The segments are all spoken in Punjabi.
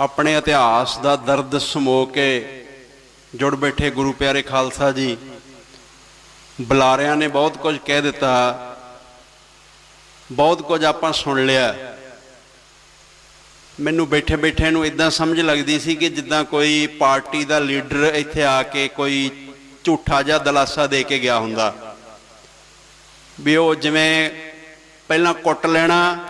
ਆਪਣੇ ਇਤਿਹਾਸ ਦਾ ਦਰਦ ਸਮੋ ਕੇ ਜੁੜ ਬੈਠੇ ਗੁਰੂ ਪਿਆਰੇ ਖਾਲਸਾ ਜੀ। ਬੁਲਾਰਿਆਂ ਨੇ ਬਹੁਤ ਕੁਝ ਕਹਿ ਦਿੱਤਾ। ਬਹੁਤ ਕੁਝ ਆਪਾਂ ਸੁਣ ਲਿਆ। ਮੈਨੂੰ ਬੈਠੇ ਬੈਠੇ ਨੂੰ ਇਦਾਂ ਸਮਝ ਲੱਗਦੀ ਸੀ ਕਿ ਜਿੱਦਾਂ ਕੋਈ ਪਾਰਟੀ ਦਾ ਲੀਡਰ ਇੱਥੇ ਆ ਕੇ ਕੋਈ ਝੂਠਾ ਜਿਹਾ ਦਲਾਸਾ ਦੇ ਕੇ ਗਿਆ ਹੁੰਦਾ। ਵੀ ਉਹ ਜਿਵੇਂ ਪਹਿਲਾਂ ਕੁੱਟ ਲੈਣਾ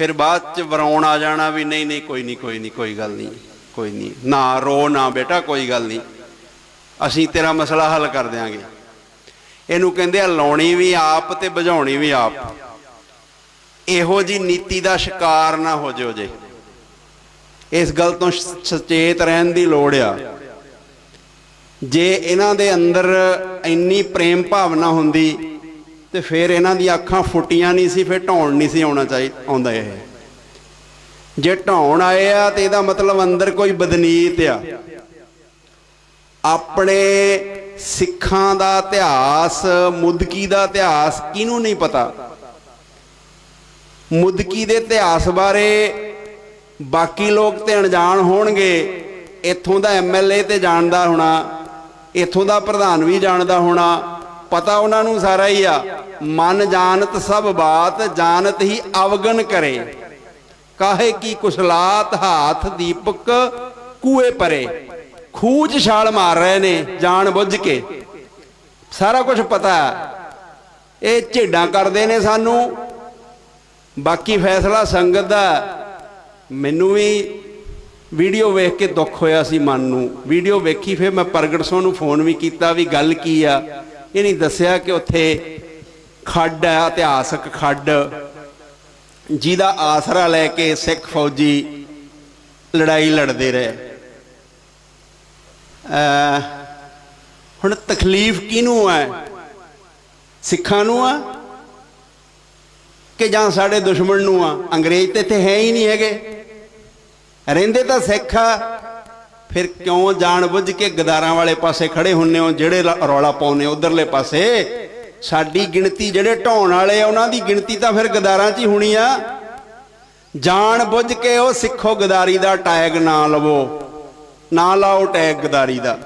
ਫਿਰ ਬਾਅਦ ਚ ਵਰਾਉਣ ਆ ਜਾਣਾ ਵੀ ਨਹੀਂ ਨਹੀਂ, ਕੋਈ ਨਹੀਂ ਕੋਈ ਨਹੀਂ, ਕੋਈ ਗੱਲ ਨਹੀਂ, ਕੋਈ ਨਹੀਂ। ਨਾ ਰੋ, ਨਾ ਬੇਟਾ, ਕੋਈ ਗੱਲ ਨਹੀਂ। ਅਸੀਂ ਤੇਰਾ ਮਸਲਾ ਹੱਲ ਕਰ ਦਿਆਂਗੇ। ਇਹਨੂੰ ਕਹਿੰਦੇ ਆ, ਲਾਉਣੀ ਵੀ ਆਪ ਤੇ ਬੁਝਾਉਣੀ ਵੀ ਆਪ। ਇਹੋ ਜੀ ਨੀਤੀ ਦਾ ਸ਼ਿਕਾਰ ਨਾ ਹੋ ਜਿਓ ਜੇ। ਇਸ ਗੱਲ ਤੋਂ ਸ- ਸੁਚੇਤ ਰਹਿਣ ਦੀ ਲੋੜ ਆ। ਜੇ ਇਹਨਾਂ ਦੇ ਅੰਦਰ ਇੰਨੀ ਪ੍ਰੇਮ ਭਾਵਨਾ ਹੁੰਦੀ ਤੇ ਫਿਰ ਇਹਨਾਂ ਦੀਆਂ ਅੱਖਾਂ ਫੁੱਟੀਆਂ ਨਹੀਂ ਸੀ, ਫਿਰ ਢਾਉਣ ਨਹੀਂ ਸੀ ਆਉਣਾ ਚਾਹੀ, ਆਉਂਦਾ ਇਹ। ਜੇ ਢਾਉਣ ਆਏ ਆ ਤੇ ਇਹਦਾ ਮਤਲਬ ਅੰਦਰ ਕੋਈ ਬਦਨੀਤ ਆ। ਆਪਣੇ ਸਿੱਖਾਂ ਦਾ ਇਤਿਹਾਸ, ਮੁਦਕੀ ਦਾ ਇਤਿਹਾਸ ਕਿਹਨੂੰ ਨਹੀਂ ਪਤਾ? ਮੁਦਕੀ ਦੇ ਇਤਿਹਾਸ ਬਾਰੇ ਬਾਕੀ ਲੋਕ ਤੇ ਅਣਜਾਣ ਹੋਣਗੇ। ਇੱਥੋਂ ਦਾ ਐਮਐਲਏ ਤੇ ਜਾਣਦਾ ਹੋਣਾ, ਇੱਥੋਂ ਦਾ ਪ੍ਰਧਾਨ ਵੀ ਜਾਣਦਾ ਹੋਣਾ। ਪਤਾ ਉਹਨਾਂ ਨੂੰ ਸਾਰਾ ਹੀ ਆ। ਮਨ ਜਾਣਤ ਸਭ ਬਾਤ, ਜਾਣਤ ਹੀ ਅਵਗਨ ਕਰੇ। ਕਾਹੇ ਕੀ ਕੁਸ਼ਲਾਤ ਹਾਥ ਦੀਪਕ ਕੂਏ ਪਰੇ। ਖੂਚ ਛਾਲ ਮਾਰ ਰਹੇ ਨੇ ਜਾਣ ਬੁੱਝ ਕੇ। ਸਾਰਾ ਕੁਝ ਪਤਾ ਇਹ ਝੇਡਾਂ ਕਰਦੇ ਨੇ ਸਾਨੂੰ। ਬਾਕੀ ਫੈਸਲਾ ਸੰਗਤ ਦਾ ਮੈਨੂੰ ਵੀ ਵੀਡੀਓ ਵੇਖ ਕੇ ਦੁੱਖ ਹੋਇਆ ਸੀ ਮਨ ਨੂੰ। ਵੀਡੀਓ ਵੇਖੀ, ਫਿਰ ਮੈਂ ਪ੍ਰਗਟ ਸਿੰਘ ਨੂੰ ਫੋਨ ਵੀ ਕੀਤਾ ਵੀ ਗੱਲ ਕੀ ਆ। ਇਹ ਨਹੀਂ ਦੱਸਿਆ ਕਿ ਉੱਥੇ ਖੱਡ ਹੈ ਇਤਿਹਾਸਕ ਖੱਡ। ਜਿਹਦਾ ਆਸਰਾ ਲੈ ਕੇ ਸਿੱਖ ਫੌਜੀ ਲੜਾਈ ਲੜਦੇ ਰਹੇ। ਹੁਣ ਤਕਲੀਫ ਕਿਹਨੂੰ ਹੈ ਸਿੱਖਾਂ ਨੂੰ ਆ ਕਿ ਜਾਂ ਸਾਡੇ ਦੁਸ਼ਮਣ ਨੂੰ ਆ? ਅੰਗਰੇਜ਼ ਤੇ ਇੱਥੇ ਹੈ ਹੀ ਨਹੀਂ ਹੈਗੇ। ਰਹਿੰਦੇ ਤਾਂ ਸਿੱਖ ਆ। ਫਿਰ ਕਿਉਂ ਜਾਣ ਬੁੱਝ ਕੇ ਗਦਾਰਾਂ ਵਾਲੇ ਪਾਸੇ ਖੜੇ ਹੁੰਨੇ ਹੋ? ਜਿਹੜੇ ਲ- ਰੌਲਾ ਪਾਉਨੇ ਉਧਰਲੇ ਪਾਸੇ। ਸਾਡੀ ਗਿਣਤੀ ਜਿਹੜੇ ਢਾਉਣ ਵਾਲੇ ਆ, ਉਹਨਾਂ ਦੀ ਗਿਣਤੀ ਤਾਂ ਫਿਰ ਗਦਾਰਾਂ 'ਚ ਹੀ ਹੋਣੀ ਆ। ਜਾਣ ਬੁੱਝ ਕੇ ਉਹ ਸਿੱਖੋ ਗਦਾਰੀ ਦਾ ਟੈਗ ਨਾ ਲਵੋ। ਨਾ ਲਾਓ ਟੈਗ ਗਦਾਰੀ ਦਾ।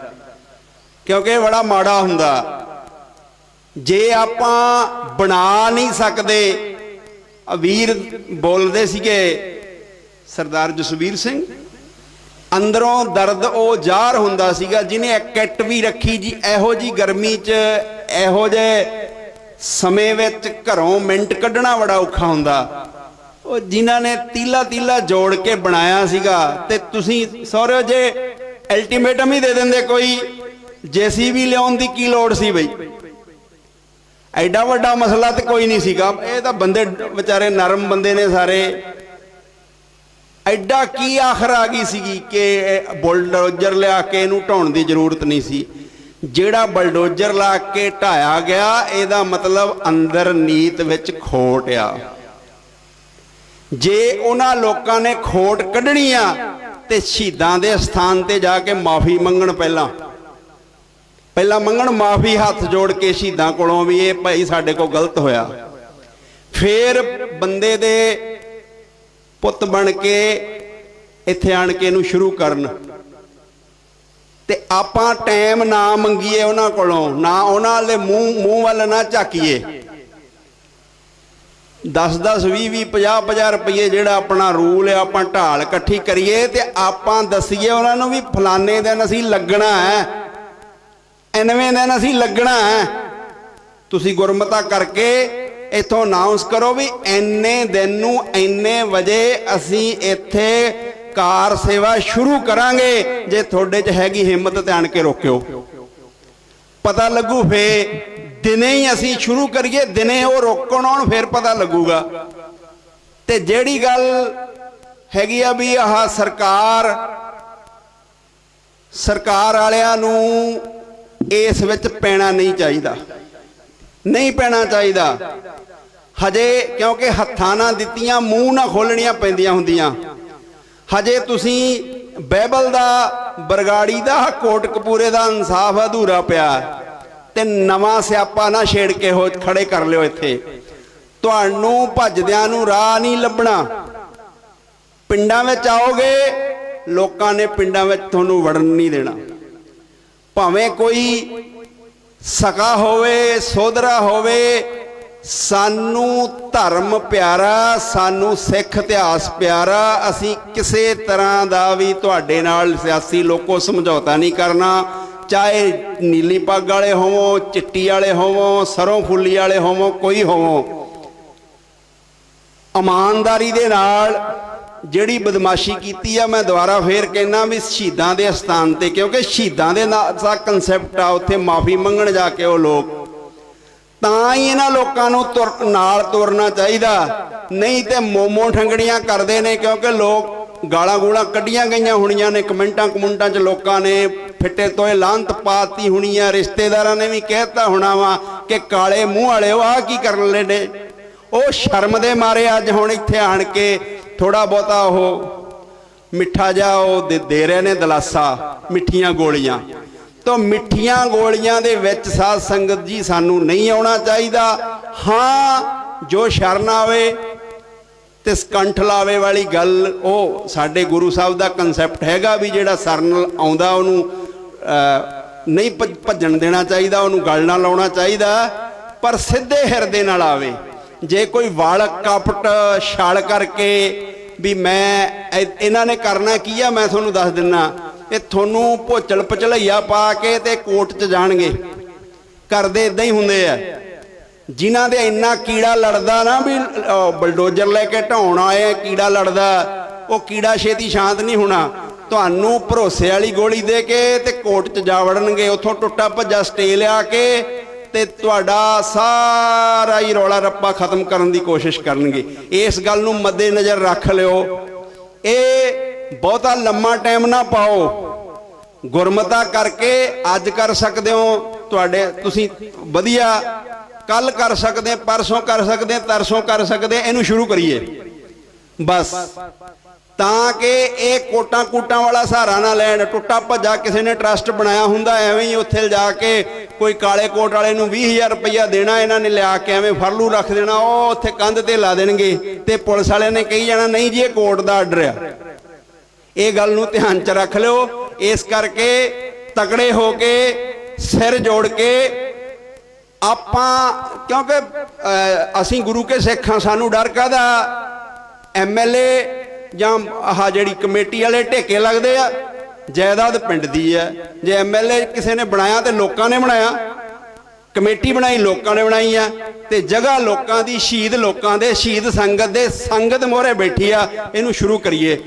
ਕਿਉਂਕਿ ਇਹ ਬੜਾ ਮਾੜਾ ਹੁੰਦਾ। ਜੇ ਆਪਾਂ ਬਣਾ ਨਹੀਂ ਸਕਦੇ, ਆ ਵੀਰ ਬੋਲਦੇ ਸੀਗੇ, ਸਰਦਾਰ ਜਸਵੀਰ ਸਿੰਘ। ਅੰਦਰੋਂ ਦਰਦ ਉਹ ਜ਼ਾਹਰ ਹੁੰਦਾ ਸੀਗਾ, ਜਿਹਨੇ ਇੱਕ ਵੀ ਰੱਖੀ ਜੀ, ਇਹੋ ਜੀ ਗਰਮੀ 'ਚ ਇਹੋ ਜੇ ਸਮੇਂ ਵਿੱਚ ਘਰੋਂ ਮਿੰਟ ਕੱਢਣਾ ਬੜਾ ਔਖਾ ਹੁੰਦਾ। ਉਹ ਜਿਨ੍ਹਾਂ ਨੇ ਤੀਲਾ ਤੀਲਾ ਜੋੜ ਕੇ ਬਣਾਇਆ ਸੀਗਾ, ਤੇ ਤੁਸੀਂ ਸਹੁਰੇ ਜੇ ਅਲਟੀਮੇਟਮ ਹੀ ਦੇ ਦਿੰਦੇ ਕੋਈ, ਜੇਸੀਬੀ ਲਿਆਉਣ ਦੀ ਕੀ ਲੋੜ ਸੀ ਬਈ? ਐਡਾ ਵੱਡਾ ਮਸਲਾ ਤੇ ਕੋਈ ਨਹੀਂ ਸੀਗਾ। ਇਹ ਤਾਂ ਬੰਦੇ ਵਿਚਾਰੇ ਨਰਮ ਬੰਦੇ ਨੇ ਸਾਰੇ। ਐਡਾ ਕੀ ਆਖਰ ਆ ਗਈ ਸੀਗੀ ਕਿ ਇਹ ਬੁਲਡੋਜ਼ਰ ਲਿਆ ਕੇ ਇਹਨੂੰ ਢਾਉਣ ਦੀ ਜ਼ਰੂਰਤ ਨਹੀਂ ਸੀ। ਜਿਹੜਾ ਬਲਡੋਜ਼ਰ ਲਾ ਕੇ ਢਾਇਆ ਗਿਆ, ਇਹਦਾ ਮਤਲਬ ਅੰਦਰ ਨੀਤ ਵਿੱਚ ਖੋਟ ਆ। ਜੇ ਉਹਨਾਂ ਲੋਕਾਂ ਨੇ ਖੋਟ ਕੱਢਣੀ ਆ, ਤੇ ਸ਼ਹੀਦਾਂ ਦੇ ਸਥਾਨ ਤੇ ਜਾ ਕੇ ਮਾਫੀ ਮੰਗਣ ਪਹਿਲਾਂ। ਪਹਿਲਾਂ ਮੰਗਣ ਮਾਫੀ ਹੱਥ ਜੋੜ ਕੇ ਸ਼ਹੀਦਾਂ ਕੋਲੋਂ ਵੀ ਇਹ ਭਾਈ ਸਾਡੇ ਕੋਲ ਗਲਤ ਹੋਇਆ। ਫੇਰ ਬੰਦੇ ਦੇ ਪੁੱਤ ਬਣ ਕੇ ਇੱਥੇ ਆਣ ਕੇ ਇਹਨੂੰ ਸ਼ੁਰੂ ਕਰਨ। ਤੇ ਆਪਾਂ ਟਾਈਮ ਨਾ ਮੰਗੀਏ ਉਹਨਾਂ ਕੋਲੋਂ, ਨਾ ਉਹਨਾਂ ਦੇ ਮੂੰਹ ਮੂੰਹ ਵੱਲ ਨਾ ਝਾਕੀਏ। 10 10 20 20 50 50 ਰੁਪਏ ਜਿਹੜਾ ਆਪਣਾ ਰੂਲ ਹੈ, ਆਪਾਂ ਢਾਲ ਇਕੱਠੀ ਕਰੀਏ ਤੇ ਆਪਾਂ ਦਸੀਏ ਉਹਨਾਂ ਨੂੰ ਵੀ ਫਲਾਣੇ ਦਿਨ ਅਸੀਂ ਲੱਗਣਾ ਹੈ, ਐਨਵੇਂ ਦਿਨ ਅਸੀਂ ਲੱਗਣਾ ਹੈ। ਤੁਸੀਂ ਗੁਰਮਤਾ ਕਰਕੇ ਇਥੋਂ ਅਨਾਉਂਸ ਕਰੋ ਵੀ ਐਨੇ ਦਿਨ ਨੂੰ ਐਨੇ ਵਜੇ ਅਸੀਂ ਇੱਥੇ ਕਾਰ ਸੇਵਾ ਸ਼ੁਰੂ ਕਰਾਂਗੇ, ਜੇ ਤੁਹਾਡੇ 'ਚ ਹੈਗੀ ਹਿੰਮਤ ਤੇ ਆਣ ਕੇ ਰੋਕਿਓ। ਪਤਾ ਲੱਗੂ ਫੇ ਦਿਨੇ ਹੀ ਅਸੀਂ ਸ਼ੁਰੂ ਕਰੀਏ, ਦਿਨੇ ਉਹ ਰੋਕਣ ਆਉਣ ਫਿਰ ਪਤਾ ਲੱਗੂਗਾ। ਤੇ ਜਿਹੜੀ ਗੱਲ ਹੈਗੀ ਆ ਵੀ ਆਹ ਸਰਕਾਰ ਸਰਕਾਰ ਵਾਲਿਆਂ ਨੂੰ ਇਸ ਵਿੱਚ ਪੈਣਾ ਨਹੀਂ ਚਾਹੀਦਾ। ਨਹੀਂ ਪੈਣਾ ਚਾਹੀਦਾ। ਹਜੇ ਕਿਉਂਕਿ ਹੱਥਾਂ ਨਾਲ ਦਿੱਤੀਆਂ, ਮੂੰਹ ਨਾਲ ਖੋਲਣੀਆਂ ਪੈਂਦੀਆਂ ਹੁੰਦੀਆਂ। ਹਜੇ ਤੁਸੀਂ ਬਾਈਬਲ ਦਾ, ਬਰਗਾੜੀ ਦਾ, ਕੋਟਕਪੂਰੇ ਦਾ ਇਨਸਾਫ ਅਧੂਰਾ ਪਿਆ। ਤੇ ਨਵਾਂ ਸਿਆਪਾ ਨਾ ਛੇੜ ਕੇ ਹੋ ਖੜੇ ਕਰ ਲਿਓ ਇੱਥੇ। ਤੁਹਾਨੂੰ ਭੱਜਦਿਆਂ ਨੂੰ ਰਾਹ ਨਹੀਂ ਲੱਭਣਾ। ਪਿੰਡਾਂ ਵਿੱਚ ਆਓਗੇ, ਲੋਕਾਂ ਨੇ ਪਿੰਡਾਂ ਵਿੱਚ ਤੁਹਾਨੂੰ ਵੜਨ ਨਹੀਂ ਦੇਣਾ। ਭਾਵੇਂ ਕੋਈ ਸਕਾ ਹੋਵੇ ਸੋਦਰਾ ਹੋਵੇ, ਸਾਨੂੰ ਧਰਮ ਪਿਆਰਾ, ਸਾਨੂੰ ਸਿੱਖ ਇਤਿਹਾਸ ਪਿਆਰਾ, ਅਸੀਂ ਕਿਸੇ ਤਰ੍ਹਾਂ ਦਾ ਵੀ ਤੁਹਾਡੇ ਨਾਲ ਸਿਆਸੀ ਲੋਕੋ ਸਮਝੌਤਾ ਨਹੀਂ ਕਰਨਾ। ਚਾਹੇ ਨੀਲੀ ਪੱਗ ਵਾਲੇ ਹੋਵੋ, ਚਿੱਟੀ ਵਾਲੇ ਹੋਵੋ, ਸਰੋਂ ਫੁੱਲੀ ਵਾਲੇ ਹੋਵੋ, ਕੋਈ ਹੋਵੋ। ਇਮਾਨਦਾਰੀ ਦੇ ਨਾਲ ਜਿਹੜੀ ਬਦਮਾਸ਼ੀ ਕੀਤੀ ਆ, ਮੈਂ ਦੁਬਾਰਾ ਫੇਰ ਕਹਿਣਾ ਵੀ ਸ਼ਹੀਦਾਂ ਦੇ ਸਥਾਨ ਤੇ, ਕਿਉਂਕਿ ਸ਼ਹੀਦਾਂ ਦੇ ਨਾਲ ਦਾ ਕਨਸੈਪਟ ਆ, ਉੱਥੇ ਮਾਫੀ ਮੰਗਣ ਜਾ ਕੇ ਉਹ ਲੋਕ। ਤਾਂ ਹੀ ਇਹਨਾਂ ਲੋਕਾਂ ਨੂੰ ਤੁਰ, ਨਾਲ ਤੁਰਨਾ ਚਾਹੀਦਾ। ਨਹੀਂ ਤੇ ਮੋਮੋ ਠੰਗੜੀਆਂ ਕਰਦੇ ਨੇ, ਕਿਉਂਕਿ ਲੋਕ ਗਾਲਾਂ ਗੂਲਾਂ ਕੱਢੀਆਂ ਗਈਆਂ ਹੋਣੀਆਂ ਨੇ, ਕਮੈਂਟਾਂ ਕਮੁੰਟਾਂ 'ਚ ਲੋਕਾਂ ਨੇ ਫਿੱਟੇ ਤੋਏ ਲਾਂਤ ਪਾਤੀ ਹੋਣੀ ਆ ਰਿਸ਼ਤੇਦਾਰਾਂ ਨੇ ਵੀ ਕਹਿਤਾ ਹੋਣਾ ਵਾ ਕਿ ਕਾਲੇ ਮੂੰਹ ਵਾਲੇ ਆ ਕੀ ਕਰਨ ਲੈ ਨੇ ਉਹ ਸ਼ਰਮ ਦੇ ਮਾਰੇ ਅੱਜ ਹੁਣ ਇੱਥੇ ਆਣ ਕੇ ਥੋੜਾ ਬਹੁਤਾ ਉਹ ਮਿੱਠਾ ਜਾ ਉਹ ਦੇ- ਦੇ ਰਹੇ ਨੇ ਦਲਾਸਾ, ਮਿੱਠੀਆਂ ਗੋਲੀਆਂ। ਤਾਂ ਮਿੱਠੀਆਂ ਗੋਲੀਆਂ ਦੇ ਵਿੱਚ ਸਾਧ ਸੰਗਤ ਜੀ ਸਾਨੂੰ ਨਹੀਂ ਆਉਣਾ ਚਾਹੀਦਾ। ਹਾਂ, ਜੋ ਸ਼ਰਨ ਆਵੇ ਤੇ ਸਕੰਠ ਲਾਵੇ ਵਾਲੀ ਗੱਲ, ਉਹ ਸਾਡੇ ਗੁਰੂ ਸਾਹਿਬ ਦਾ ਕਨਸੈਪਟ ਹੈਗਾ ਵੀ ਜਿਹੜਾ ਸਰਨ ਆਉਂਦਾ ਉਹਨੂੰ ਨਹੀਂ ਭੱਜ- ਭੱਜਣ ਦੇਣਾ ਚਾਹੀਦਾ, ਉਹਨੂੰ ਗੱਲ ਨਾਲ ਲਾਉਣਾ ਚਾਹੀਦਾ, ਪਰ ਸਿੱਧੇ ਹਿਰਦੇ ਨਾਲ ਆਵੇ। ਜੇ ਕੋਈ ਵਾਲ ਕਪਟ, ਛਾਲ ਕਰਕੇ ਵੀ ਮੈਂ ਇਹਨਾਂ ਨੇ ਕਰਨਾ ਕੀ ਆ, ਮੈਂ ਤੁਹਾਨੂੰ ਦੱਸ ਦਿੰਨਾ। ਇਹ ਤੁਹਾਨੂੰ ਭੋਚਲ ਪਚਲਈਆ ਪਾ ਕੇ ਤੇ ਕੋਰਟ 'ਚ ਜਾਣਗੇ। ਕਰਦੇ ਇਦਾਂ ਹੀ ਹੁੰਦੇ ਆ। ਜਿਨ੍ਹਾਂ ਦੇ ਇੰਨਾ ਕੀੜਾ ਲੜਦਾ ਨਾ ਵੀ ਬਲਡੋਜ਼ਰ ਲੈ ਕੇ ਢਾਉਣ ਆਏ ਕੀੜਾ ਲੜਦਾ, ਉਹ ਕੀੜਾ ਛੇਤੀ ਸ਼ਾਂਤ ਨਹੀਂ ਹੋਣਾ। ਤੁਹਾਨੂੰ ਭਰੋਸੇ ਵਾਲੀ ਗੋਲੀ ਦੇ ਕੇ ਤੇ ਕੋਰਟ 'ਚ ਜਾ ਵੜਨਗੇ। ਉੱਥੋਂ ਟੁੱਟਾ ਭੱਜਾ ਸਟੇ ਲਿਆ ਕੇ ਤੇ ਤੁਹਾਡਾ ਸਾਰਾ ਹੀ ਰੌਲਾ ਰੱਪਾ ਖਤਮ ਕਰਨ ਦੀ ਕੋਸ਼ਿਸ਼ ਕਰਨਗੇ। ਇਸ ਗੱਲ ਨੂੰ ਮੱਦੇ ਨਜ਼ਰ ਰੱਖ ਲਿਓ। ਇਹ ਬਹੁਤਾ ਲੰਮਾ ਟਾਈਮ ਨਾ ਪਾਓ। ਗੁਰਮਤਾ ਕਰਕੇ ਅੱਜ ਕਰ ਸਕਦੇ ਹੋ। ਤੁਹਾਡੇ, ਤੁਸੀਂ ਵਧੀਆ ਕੱਲ ਕਰ ਸਕਦੇ, ਪਰਸੋਂ ਕਰ ਸਕਦੇ, ਤਰਸੋਂ ਕਰ ਸਕਦੇ, ਇਹਨੂੰ ਸ਼ੁਰੂ ਕਰੀਏ। ਬਸ। ਤਾਂ ਕਿ ਇਹ ਕੋਟਾਂ ਕੂਟਾਂ ਵਾਲਾ ਸਹਾਰਾ ਨਾ ਲੈਣ। ਟੁੱਟਾ ਭੱਜਾ ਕਿਸੇ ਨੇ ਟਰਸਟ ਬਣਾਇਆ ਹੁੰਦਾ, ਐਵੇਂ ਹੀ ਉੱਥੇ ਜਾ ਕੇ ਕੋਈ ਕਾਲੇ ਕੋਟ ਵਾਲੇ ਨੂੰ 20000 ਰੁਪਇਆ ਦੇਣਾ, ਇਹਨਾਂ ਨੇ ਲਿਆ ਕੇ ਐਵੇਂ ਫਰਲੂ ਰੱਖ ਦੇਣਾ, ਉਹ ਉੱਥੇ ਕੰਧ ਤੇ ਲਾ ਦੇਣਗੇ ਤੇ ਪੁਲਿਸ ਵਾਲਿਆਂ ਨੇ ਕਹੀ ਜਾਣਾ, ਨਹੀਂ ਜੀ, ਇਹ ਕੋਰਟ ਦਾ ਆਰਡਰ ਆ। ਇਹ ਗੱਲ ਨੂੰ ਧਿਆਨ 'ਚ ਰੱਖ ਲਿਓ। ਇਸ ਕਰਕੇ ਤਕੜੇ ਹੋ ਕੇ, ਸਿਰ ਜੋੜ ਕੇ ਆਪਾਂ, ਕਿਉਂਕਿ ਅਸੀਂ ਗੁਰੂ ਕੇ ਸਿੱਖ ਹਾਂ, ਸਾਨੂੰ ਡਰ ਕਾਦਾ ਐਮਐਲਏ ਜਾਂ ਆਹ ਜਿਹੜੀ ਕਮੇਟੀ ਵਾਲੇ ਢੇਕੇ ਲੱਗਦੇ ਆ, ਜਾਇਦਾਦ ਪਿੰਡ ਦੀ ਹੈ ਜੇ ਐਮਐਲਏ ਕਿਸੇ ਨੇ ਬਣਾਇਆ ਤੇ ਲੋਕਾਂ ਨੇ ਬਣਾਇਆ। ਕਮੇਟੀ ਬਣਾਈ, ਲੋਕਾਂ ਨੇ ਬਣਾਈ ਆ। ਤੇ ਜਗ੍ਹਾ ਲੋਕਾਂ ਦੀ, ਸ਼ਹੀਦ ਲੋਕਾਂ ਦੇ, ਸ਼ਹੀਦ ਸੰਗਤ ਦੇ, ਸੰਗਤ ਮੋਹਰੇ ਬੈਠੀ ਆ। ਇਹਨੂੰ ਸ਼ੁਰੂ ਕਰੀਏ।